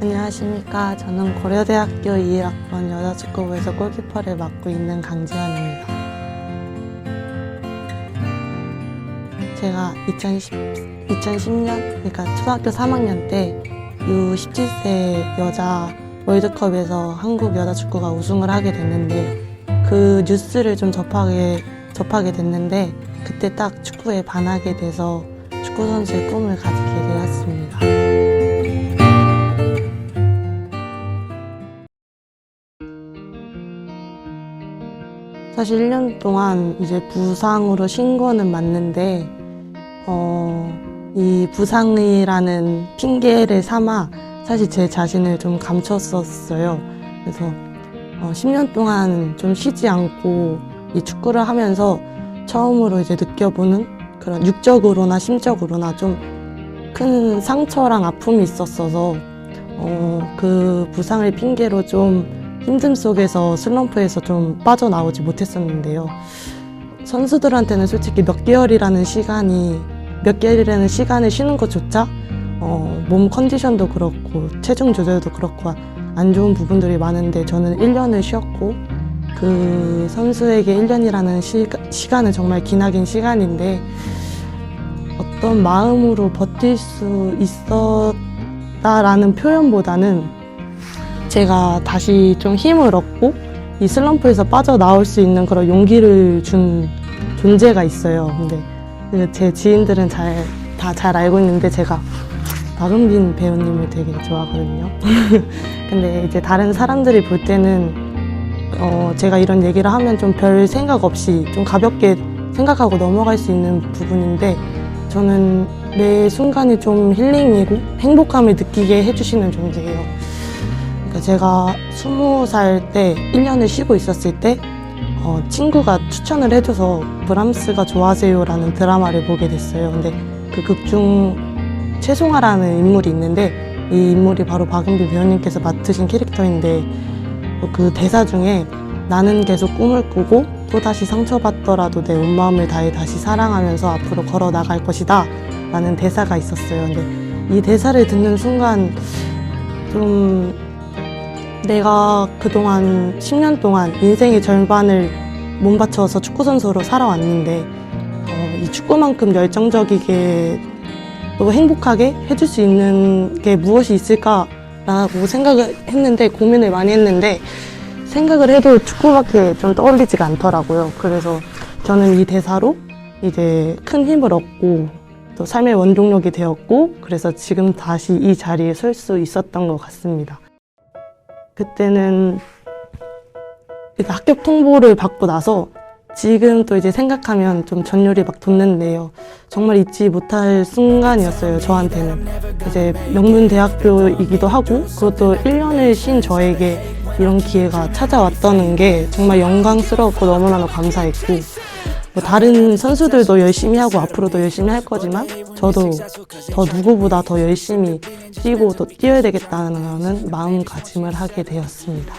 안녕하십니까. 저는 고려대학교 21학번 여자축구부에서 골키퍼를 맡고 있는 강지현입니다. 제가 2010, 2010년, 그러니까 초등학교 3학년 때 U17세 여자 월드컵에서 한국 여자축구가 우승을 하게 됐는데 그 뉴스를 좀 접하게, 접하게 됐는데 그때 딱 축구에 반하게 돼서 축구선수의 꿈을 가지게 되었습니다. 사실 1년 동안 이제 부상으로 쉰 거는 맞는데, 어, 이 부상이라는 핑계를 삼아 사실 제 자신을 좀 감췄었어요. 그래서 어, 10년 동안 좀 쉬지 않고 이 축구를 하면서 처음으로 이제 느껴보는 그런 육적으로나 심적으로나 좀 큰 상처랑 아픔이 있었어서 어, 그 부상을 핑계로 좀 힘듦 속에서 슬럼프에서 좀 빠져나오지 못했었는데요. 선수들한테는 솔직히 몇 개월이라는 시간이 몇 개월이라는 시간을 쉬는 것조차 어, 몸 컨디션도 그렇고 체중 조절도 그렇고 안 좋은 부분들이 많은데 저는 1년을 쉬었고 그 선수에게 1년이라는 시가, 시간은 정말 기나긴 시간인데 어떤 마음으로 버틸 수 있었다라는 표현보다는 제가 다시 좀 힘을 얻고 이 슬럼프에서 빠져나올 수 있는 그런 용기를 준 존재가 있어요. 근데 그제 지인들은 잘, 다 잘 알고 있는데 제가 박은빈 배우님을 되게 좋아하거든요. 근데 이제 다른 사람들이 볼 때는 어, 제가 이런 얘기를 하면 좀 별 생각 없이 좀 가볍게 생각하고 넘어갈 수 있는 부분인데 저는 매 순간이 좀 힐링이고 행복감을 느끼게 해주시는 존재예요. 그러니까 제가 스무 살 때 1년을 쉬고 있었을 때 어, 친구가 추천을 해줘서 브람스가 좋아하세요라는 드라마를 보게 됐어요. 근데 그 극 중 최송아라는 인물이 있는데 이 인물이 바로 박은비 배우님께서 맡으신 캐릭터인데 그 대사 중에 나는 계속 꿈을 꾸고 또다시 상처받더라도 내 온 마음을 다해 다시 사랑하면서 앞으로 걸어 나갈 것이다 라는 대사가 있었어요. 근데 이 대사를 듣는 순간 좀 내가 그동안 10년 동안 인생의 절반을 몸 바쳐서 축구선수로 살아왔는데 어, 이 축구만큼 열정적이게 또 행복하게 해줄 수 있는 게 무엇이 있을까라고 생각을 했는데 고민을 많이 했는데 생각을 해도 축구밖에 좀 떠올리지가 않더라고요. 그래서 저는 이 대사로 이제 큰 힘을 얻고 또 삶의 원동력이 되었고 그래서 지금 다시 이 자리에 설 수 있었던 것 같습니다. 그때는 합격 통보를 받고 나서 지금 또 이제 생각하면 좀 전율이 막 돋는데요. 정말 잊지 못할 순간이었어요, 저한테는. 이제 명문대학교이기도 하고, 그것도 1년을 쉰 저에게 이런 기회가 찾아왔다는 게 정말 영광스럽고 너무나도 감사했고, 뭐 다른 선수들도 열심히 하고 앞으로도 열심히 할 거지만, 저도 더 누구보다 더 열심히 뛰고 더 뛰어야 되겠다는 마음가짐을 하게 되었습니다.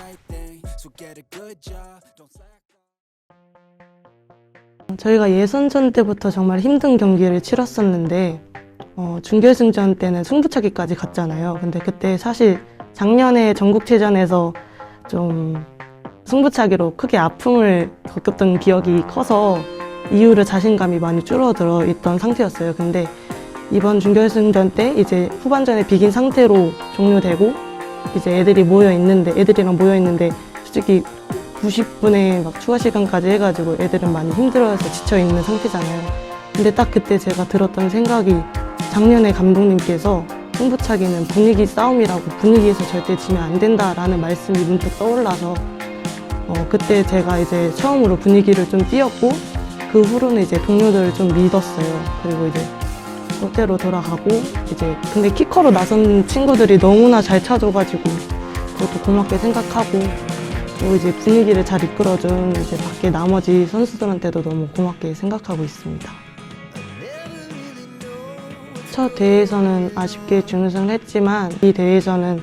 저희가 예선전 때부터 정말 힘든 경기를 치렀었는데 어, 준결승전 때는 승부차기까지 갔잖아요. 근데 그때 사실 작년에 전국체전에서 좀 승부차기로 크게 아픔을 겪었던 기억이 커서 이후로 자신감이 많이 줄어들어 있던 상태였어요. 근데 이번 준결승전 때 이제 후반전에 비긴 상태로 종료되고 이제 애들이 모여 있는데 애들이랑 모여 있는데 솔직히 90분에 막 추가 시간까지 해가지고 애들은 많이 힘들어해서 지쳐 있는 상태잖아요. 근데 딱 그때 제가 들었던 생각이 작년에 감독님께서 승부차기는 분위기 싸움이라고 분위기에서 절대 지면 안 된다라는 말씀이 문득 떠올라서 어, 그때 제가 이제 처음으로 분위기를 좀 띄었고 그 후로는 이제 동료들을 좀 믿었어요. 그리고 이제 롯데로 돌아가고 이제 근데 키커로 나선 친구들이 너무나 잘 차줘가지고 그것도 고맙게 생각하고 또 이제 분위기를 잘 이끌어준 이제 밖에 나머지 선수들한테도 너무 고맙게 생각하고 있습니다. 첫 대회에서는 아쉽게 준우승을 했지만 이 대회에서는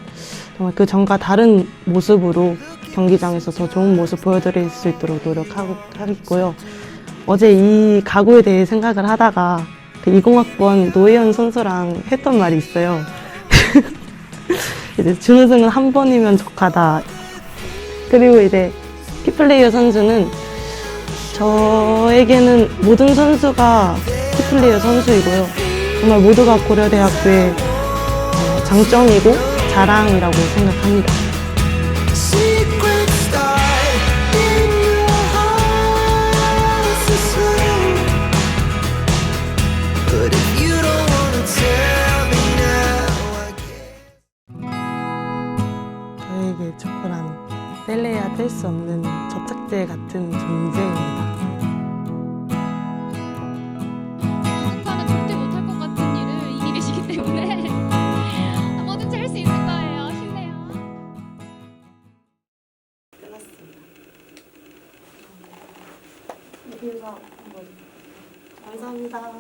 정말 그 전과 다른 모습으로 경기장에서 더 좋은 모습 보여드릴 수 있도록 노력하고 하겠고요. 어제 이 각오에 대해 생각을 하다가 그 20학번 노혜연 선수랑 했던 말이 있어요. 이제 준우승은 한 번이면 족하다. 그리고 이제 키플레이어 선수는 저에게는 모든 선수가 키플레이어 선수이고요. 정말 모두가 고려대학교의 어, 장점이고 자랑이라고 생각합니다. 뗄 수 없는 접착제 같은 존재입니다. 오빠는 절대 못할 것 같은 일을 이미 계시기 때문에 뭐든지 할수 있을 거예요. 힘내요. 감사합니다.